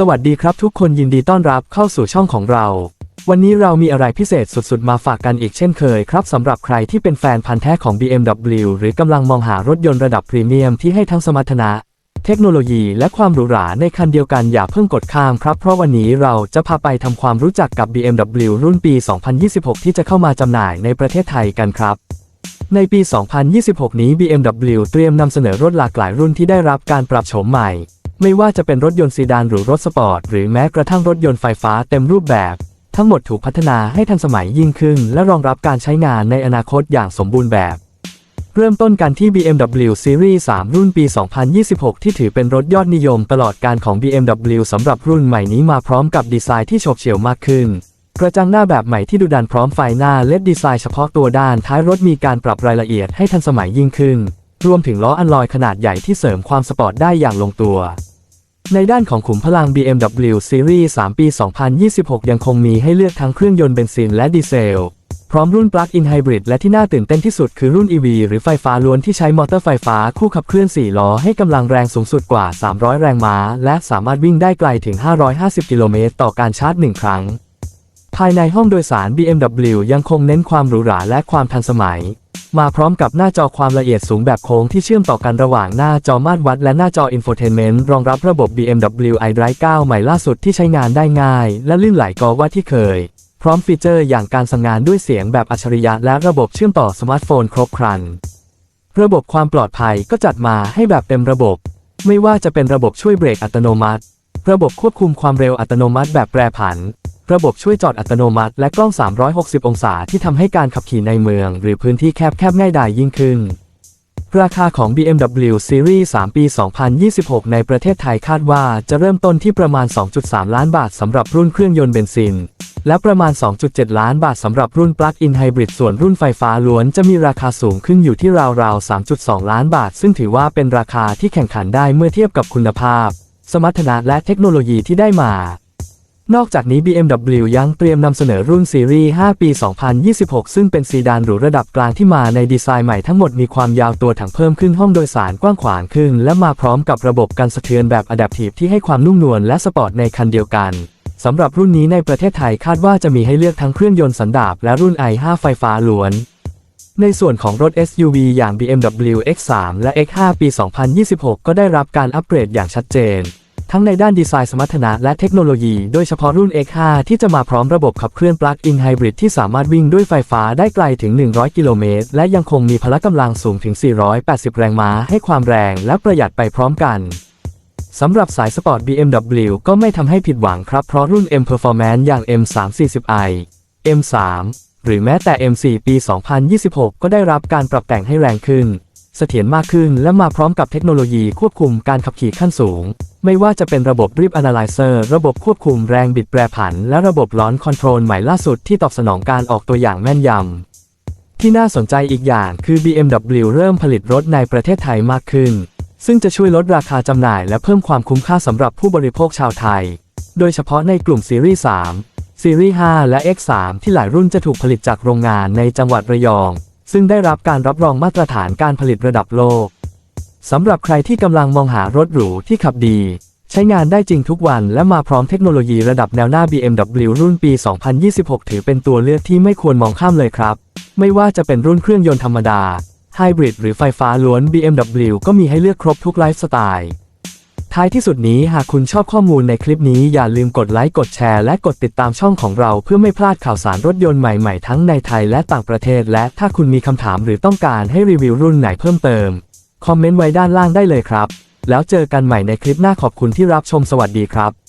สวัสดีครับทุกคนยินดีต้อนรับเข้าสู่ช่องของเรา วันนี้เรามีอะไรพิเศษสุดๆ มาฝากกันอีกเช่นเคยครับสำหรับใครที่เป็นแฟนพันธ์แท้ของ BMW หรือกำลังมองหารถยนต์ระดับพรีเมียมที่ให้ทั้งสมรรถนะ เทคโนโลยีและความหรูหราในคันเดียวกันอย่าเพิ่งกดข้ามครับ เพราะวันนี้เราจะพาไปทำความรู้จักกับ BMW รุ่นปี 2026 ที่จะเข้ามาจำหน่ายในประเทศไทยกันครับในปี 2026 นี้ BMW เตรียมนำเสนอรถหลากหลายรุ่นที่ได้รับการปรับโฉมใหม่ ไม่ว่าจะเป็นรถยนต์ซีดานหรือรถสปอร์ตหรือแม้กระทั่งรถยนต์ไฟฟ้าเต็มรูปแบบ ทั้งหมดถูกพัฒนาให้ทันสมัยยิ่งขึ้น และรองรับการใช้งานในอนาคตอย่างสมบูรณ์แบบ เริ่มต้นกันที่ BMW Series 3 รุ่นปี 2026 ที่ถือเป็นรถยอดนิยมตลอดการของ BMW สำหรับรุ่นใหม่นี้มาพร้อมกับดีไซน์ที่โฉบเฉี่ยวมากขึ้นกระจังหน้าแบบใหม่ที่ดุดันพร้อมไฟหน้าเลดดีไซน์เฉพาะตัวด้านท้ายรถมีการปรับรายละเอียดให้ทันสมัยยิ่งขึ้น รวมถึงล้ออัลลอยขนาดใหญ่ที่เสริมความสปอร์ตได้อย่างลงตัว ในด้านของขุมพลัง BMW Series 3 ปี 2026 ยังคงมีให้เลือกทั้งเครื่องยนต์เบนซินและดีเซล พร้อมรุ่น Plug-in Hybrid และที่น่าตื่นเต้นที่สุดคือรุ่น EV หรือไฟฟ้าล้วนที่ใช้มอเตอร์ไฟฟ้าคู่ขับเคลื่อน 4 ล้อให้กำลังแรงสูงสุดกว่า 300 แรงม้า และสามารถวิ่งได้ไกลถึง 550 กิโลเมตรต่อการชาร์จ 1 ครั้ง ภายในห้องโดยสาร BMW ยังคงเน้นความหรูหราและความทันสมัย มาพร้อมกับหน้าจอความละเอียดสูงแบบโค้งที่เชื่อมต่อกันระหว่างหน้าจอมาตรวัดและหน้าจอ Infotainment รองรับระบบ BMW iDrive 9 ใหม่ล่าสุดที่ใช้งานได้ง่าย และลื่นไหลกว่าที่เคย พร้อมฟีเจอร์อย่างการสั่งงานด้วยเสียงแบบอัจฉริยะและระบบเชื่อมต่อสมาร์ทโฟนครบครัน ระบบความปลอดภัยก็จัดมาให้แบบเต็มระบบ ไม่ว่าจะเป็นระบบช่วยเบรกอัตโนมัติ ระบบควบคุมความเร็วอัตโนมัติแบบแปรผัน ระบบช่วยจอดอัตโนมัติและกล้อง 360 องศาที่ทำให้การขับขี่ในเมือง หรือพื้นที่แคบๆง่ายดายยิ่งขึ้น ราคาของ BMW Series 3 ปี 2026 ในประเทศไทยคาดว่าจะเริ่มต้นที่ประมาณ 2.3 ล้านบาทสำหรับรุ่นเครื่องยนต์เบนซิน และประมาณ 2.7 ล้านบาทสำหรับรุ่น Plug-in Hybrid ส่วนรุ่นไฟฟ้าล้วนจะมีราคาสูงขึ้นอยู่ที่ราวๆ 3.2 ล้านบาท ซึ่งถือว่าเป็นราคาที่แข่งขันได้เมื่อเทียบกับคุณภาพ สมรรถนะและเทคโนโลยีที่ได้มา นอกจากนี้ BMW ยังเตรียมนำเสนอรุ่นซีรีส์ 5 ปี 2026 ซึ่งเป็นซีดานหรูระดับกลางที่มาในดีไซน์ใหม่ทั้งหมดมีความยาวตัวถังเพิ่มขึ้นห้องโดยสารกว้างขวางขึ้น และมาพร้อมกับระบบกันสะเทือนแบบ Adaptive ที่ให้ความนุ่มนวลและสปอร์ตในคันเดียวกันสำหรับรุ่นนี้ในประเทศไทยคาดว่าจะมีให้เลือกทั้งเครื่องยนต์สันดาปและรุ่น i5 ไฟฟ้าล้วนในส่วนของรถ SUV อย่าง BMW X3 และ X5 ปี 2026 ก็ได้รับการอัปเกรดอย่างชัดเจน ทั้งในด้านดีไซน์สมรรถนะและเทคโนโลยี โดยเฉพาะรุ่น X5 ที่จะมาพร้อมระบบขับเคลื่อน Plug-in Hybrid ที่สามารถวิ่งด้วยไฟฟ้าได้ไกลถึง 100 กิโลเมตร และยังคงมีพละกำลังสูงถึง 480 แรงม้า ให้ความแรงและประหยัดไปพร้อมกันสำหรับสายสปอร์ต BMW ก็ไม่ทำให้ผิดหวังครับ เพราะรุ่น M Performance อย่าง M340i M3 หรือแม้แต่ M4 ปี 2026 ก็ได้รับการปรับแต่งให้แรงขึ้น เสถียรมากขึ้นและมาพร้อมกับเทคโนโลยีควบคุมการขับขี่ขั้นสูง ไม่ว่าจะเป็นระบบ Drip Analyzer ระบบควบคุมแรงบิดแปรผัน และระบบ Launch Control ใหม่ล่าสุดที่ตอบสนองการออกตัวอย่างแม่นยำ ที่น่าสนใจอีกอย่างคือ BMW เริ่มผลิตรถในประเทศไทยมากขึ้น ซึ่งจะช่วยลดราคาจำหน่ายและเพิ่มความคุ้มค่าสำหรับผู้บริโภคชาวไทย โดยเฉพาะในกลุ่มซีรีส์ 3 ซีรีส์ 5 และ X3 ที่หลายรุ่นจะถูกผลิตจากโรงงานในจังหวัดระยอง ซึ่งได้รับการรับรองมาตรฐานการผลิตระดับโลก สำหรับใครที่กำลังมองหารถหรูที่ขับดี ใช้งานได้จริงทุกวันและมาพร้อมเทคโนโลยีระดับแนวหน้า BMW รุ่นปี 2026 ถือเป็นตัวเลือกที่ไม่ควรมองข้ามเลยครับ ไม่ว่าจะเป็นรุ่นเครื่องยนต์ธรรมดาไฮบริดหรือไฟฟ้าล้วน BMW ก็มีให้เลือกครบทุกไลฟ์สไตล์ ท้ายที่สุดนี้หากคุณชอบข้อมูลในคลิปนี้อย่าลืมกดไลค์กดแชร์และกดติดตามช่องของเราเพื่อไม่พลาดข่าวสารรถยนต์ใหม่ๆ ทั้งในไทยและต่างประเทศ และถ้าคุณมีคำถามหรือต้องการให้รีวิวรุ่นไหนเพิ่มเติม คอมเมนต์ไว้ด้านล่างได้เลยครับ แล้วเจอกันใหม่ในคลิปหน้าขอบคุณที่รับชมสวัสดีครับ